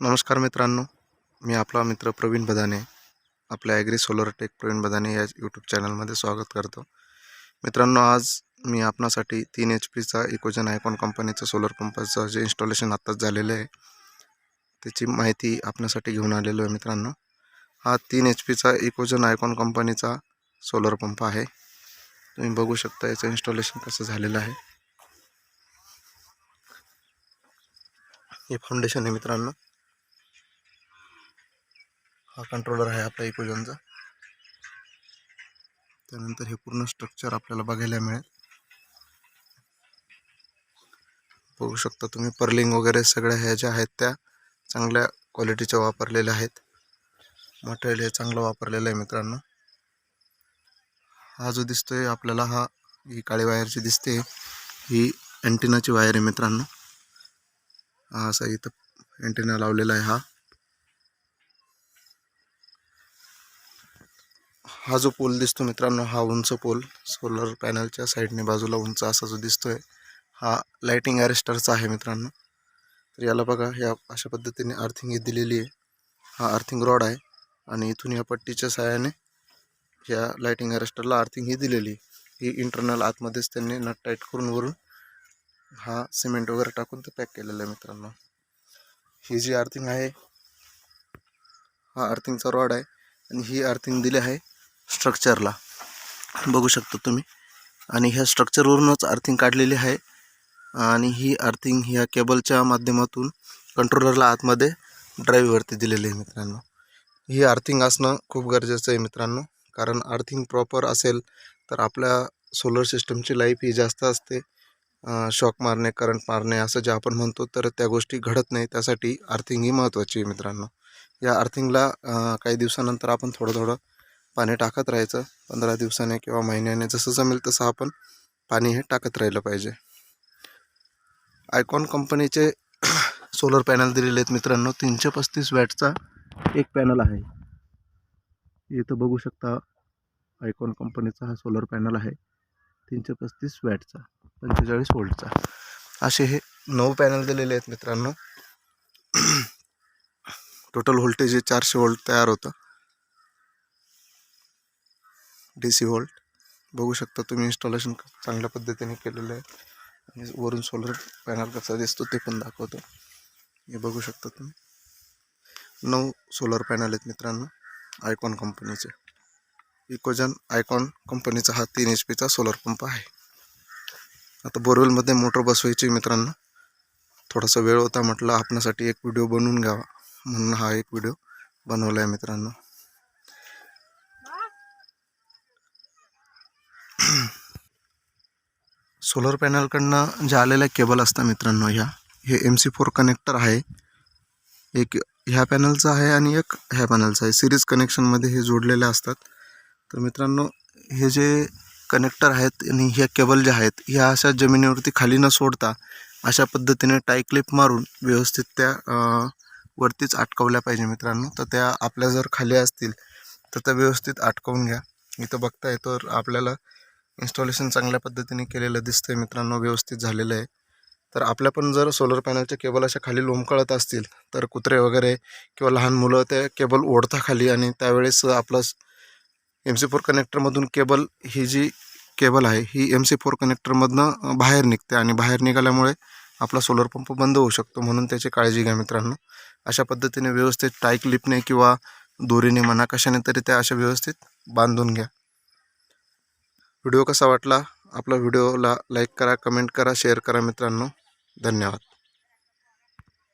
नमस्कार मित्रांनो मी आपला मित्र प्रवीण बदाने आपल्या agri solar tech Praveen Badane या यूट्यूब चॅनलमध्ये स्वागत करतो. मित्रांनो आज मी आपणासाठी तीन एच पीचा इकोजन आयकॉन कंपनीचं सोलर पंपाचं जे इन्स्टॉलेशन आत्ताच झालेलं आहे त्याची माहिती आपणासाठी घेऊन आलेलो आहे मित्रांनो. हा तीन एच पीचा इकोजन आयकॉन कंपनीचा सोलर पंप आहे. तुम्ही बघू शकता याचं इन्स्टॉलेशन कसं झालेलं आहे. हे फाउंडेशन आहे मित्रांनो. हा कंट्रोलर आहे आपला इकोजनचा त्यानंतर हे पूर्ण स्ट्रक्चर आपल्याला बघायला मिळेल. बघू शकता तुम्ही पर्लिंग वगैरे सगळ्या ह्या ज्या आहेत त्या चांगल्या क्वालिटीच्या वापरलेल्या आहेत. मटेरियल हे चांगलं वापरलेलं आहे मित्रांनो. हा जो दिसतोय आपल्याला हा ही काळी वायरची दिसते ही अँटिनाची वायर आहे मित्रांनो. हा असा इथं अँटिना लावलेला आहे हा. हा जो पोल दिसतो मित्रांनो हा उंच पोल. सोलर पॅनलच्या साईडने बाजूला उंच असा जो दिसतोय हा लाईटिंग अरेस्टरचा आहे मित्रांनो. तर याला बघा ह्या अशा पद्धतीने अर्थिंग ही दिलेली आहे. हा अर्थिंग रॉड आहे आणि इथून या पट्टीच्या सहाय्याने ह्या लायटिंग अरेस्टरला अर्थिंग ही दिलेली आहे. ही इंटरनल आतमध्येच त्यांनी नट टाईट करून वरून हा सिमेंट वगैरे टाकून ते पॅक केलेलं आहे मित्रांनो. ही जी अर्थिंग आहे हा अर्थिंगचा रॉड आहे आणि ही अर्थिंग दिली आहे. स्ट्रक्चरला बघू शकता तुम्ही. आणि ह्या स्ट्रक्चरवरूनच अर्थिंग काढलेली आहे. आणि ही अर्थिंग ह्या केबलच्या माध्यमातून कंट्रोलरला आतमध्ये ड्राईव्हवरती दिलेली आहे मित्रांनो. ही अर्थिंग असणं खूप गरजेचं आहे मित्रांनो. कारण अर्थिंग प्रॉपर असेल तर आपल्या सोलर सिस्टमची लाईफ ही जास्त असते. शॉक मारणे करंट मारणे असं जे आपण म्हणतो तर त्या गोष्टी घडत नाही. त्यासाठी अर्थिंग ही महत्त्वाची आहे मित्रांनो. या अर्थिंगला काही दिवसानंतर आपण थोडं थोडं पाणी टाकत राहायचं. पंधरा दिवसाने किंवा महिन्याने जसं जमेल तसं आपण पाणी हे टाकत राहिलं पाहिजे. आयकॉन कंपनीचे सोलर पॅनल दिलेले आहेत मित्रांनो. तीनशे पस्तीस वॅटचा एक पॅनल आहे. इथं बघू शकता आयकॉन कंपनीचा हा सोलर पॅनल आहे. तीनशे पस्तीस वॅटचा पंचेचाळीस वोल्टचा असे हे नऊ पॅनल दिलेले आहेत मित्रांनो. टोटल व्होल्टेज हे चारशे वोल्ट तयार होतं. डी सी होल्ट बघू शकता तुम्ही इन्स्टॉलेशन चांगल्या पद्धतीने केलेलं आहे. आणि वरून सोलर पॅनल कसा दिसतो ते पण दाखवतो. हे बघू शकता तुम्ही. नऊ सोलर पॅनल आहेत मित्रांनो आयकॉन कंपनीचे इकोजन आयकॉन कंपनीचा हा तीन एच पीचा सोलर पंप आहे. आता बोरवेलमध्ये मोटर बसवायची मित्रांनो. थोडासा वेळ होता म्हटलं आपणासाठी एक व्हिडिओ बनवून घ्यावा. म्हणून हा एक व्हिडिओ बनवला आहे मित्रांनो. सोलर पॅनलकडनं ज्या आलेल्या केबल असतात मित्रांनो ह्या हे एम सी फोर कनेक्टर आहे. एक ह्या पॅनलचं आहे आणि एक ह्या पॅनलचं आहे. सिरीज कनेक्शनमध्ये हे जोडलेले असतात. तर मित्रांनो हे जे कनेक्टर आहेत आणि ह्या केबल ज्या आहेत ह्या अशा जमिनीवरती खाली न सोडता अशा पद्धतीने टाय क्लिप मारून व्यवस्थित त्या वरतीच अटकवल्या पाहिजे मित्रांनो. तर त्या आपल्या जर खाली असतील तर त्या व्यवस्थित अटकवून घ्या. इथं बघताय तर आपल्याला इन्स्टॉलेशन चांगल्या पद्धतीने केलेलं दिसतंय मित्रांनो व्यवस्थित झालेलं आहे. तर आपल्या पण जर सोलर पॅनलच्या केबल अशा खाली लोंबकळत असतील तर कुत्रे वगैरे किंवा लहान मुलं त्या केबल ओढता खाली आणि त्यावेळेस आपलं एम सी फोर कनेक्टरमधून केबल ही जी केबल आहे ही एम सी फोर कनेक्टरमधनं बाहेर निघते आणि बाहेर निघाल्यामुळे आपला सोलर पंप बंद होऊ शकतो म्हणून त्याची काळजी घ्या मित्रांनो. अशा पद्धतीने व्यवस्थित टाय क्लिपने किंवा दोरीने म्हणा कशाने तरी त्या अशा व्यवस्थित बांधून घ्या. व्हिडिओ कसा वाटला? आपला व्हिडिओला लाईक करा कमेंट करा शेअर करा मित्रांनो. धन्यवाद.